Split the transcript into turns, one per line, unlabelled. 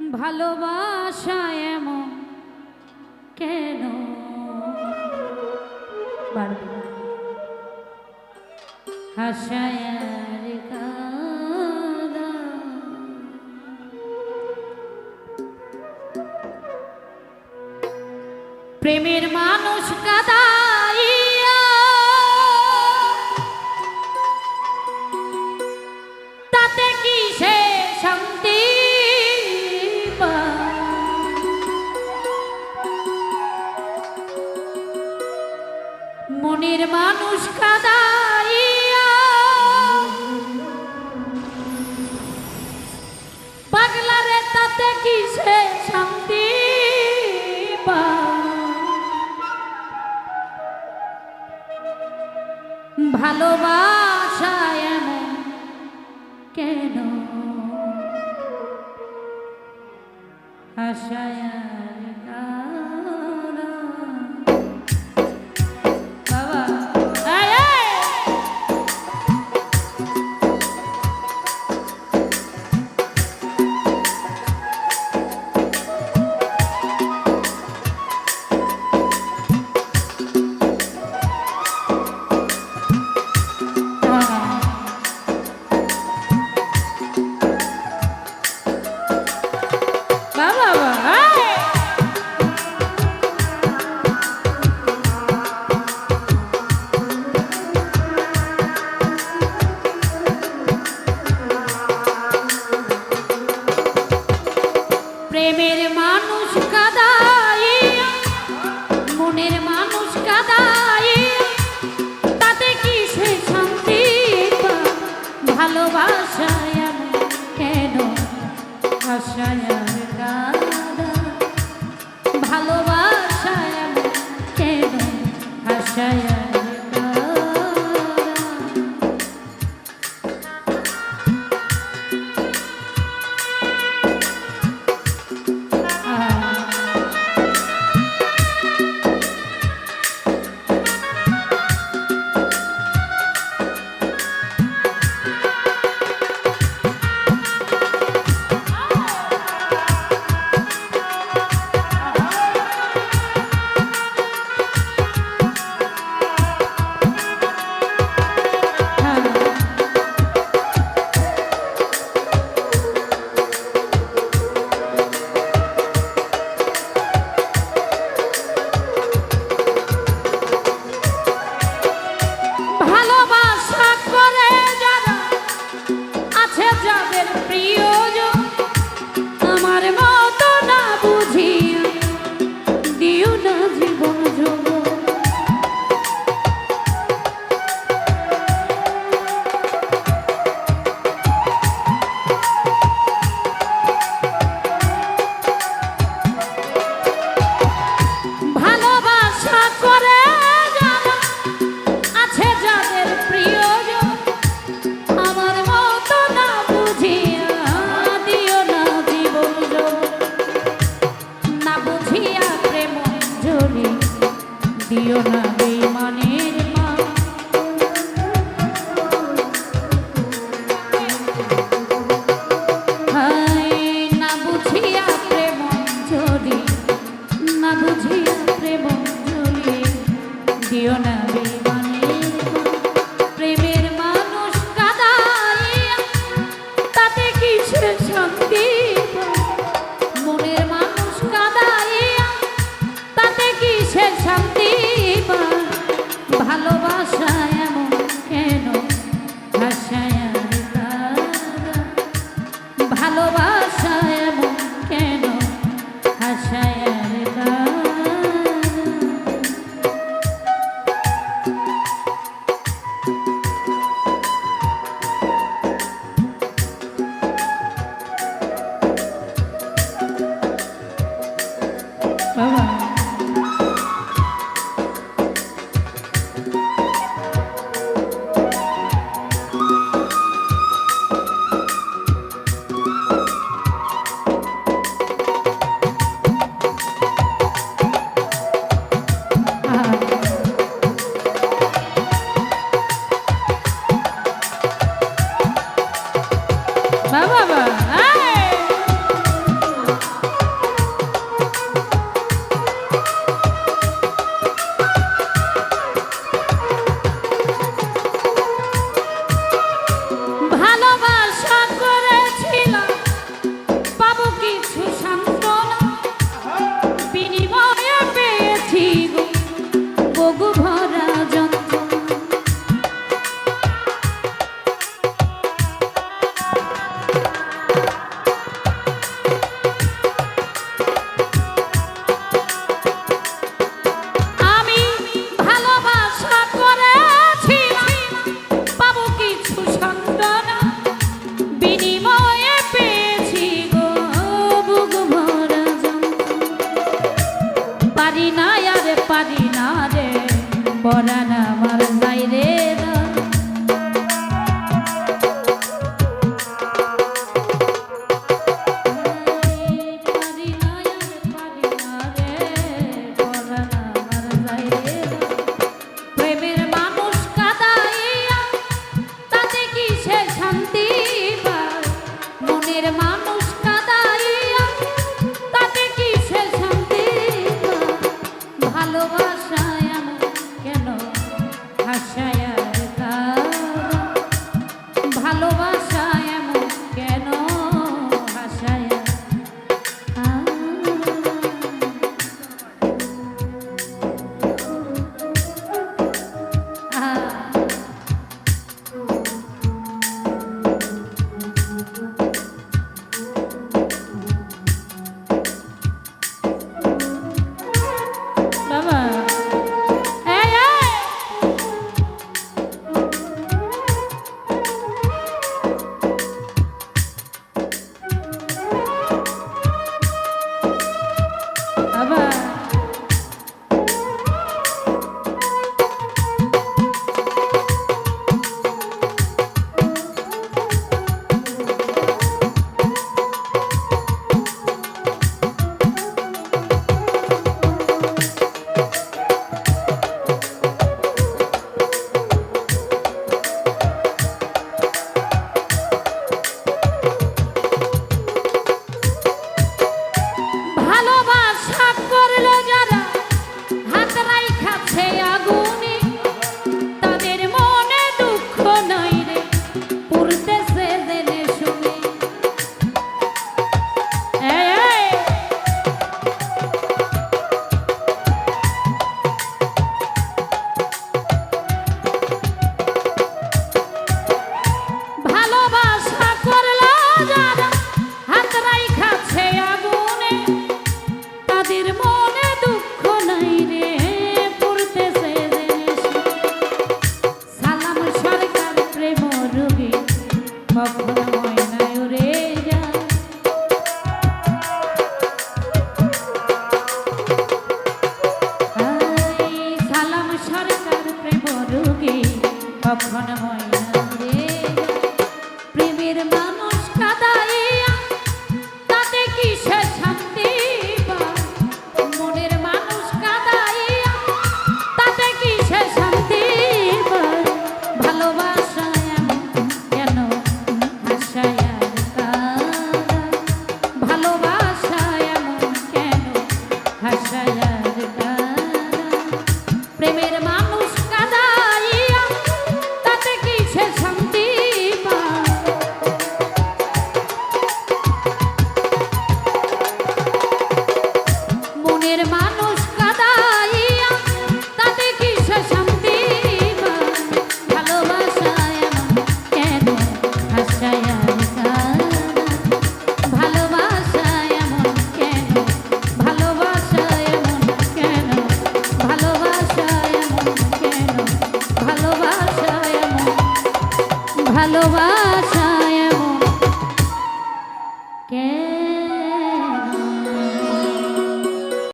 ভালোবাসা এমন কেন? বারবার হাসায় প্রেমের মানুষ কাদাইয়া মনের মানুষ কাদাইয়া পাগলারে তাতে কি সে শান্তি পায়? ভালোবাসা এমন কেন আশায় Vamos! আশায় দিও না প্রেম রোগী হয়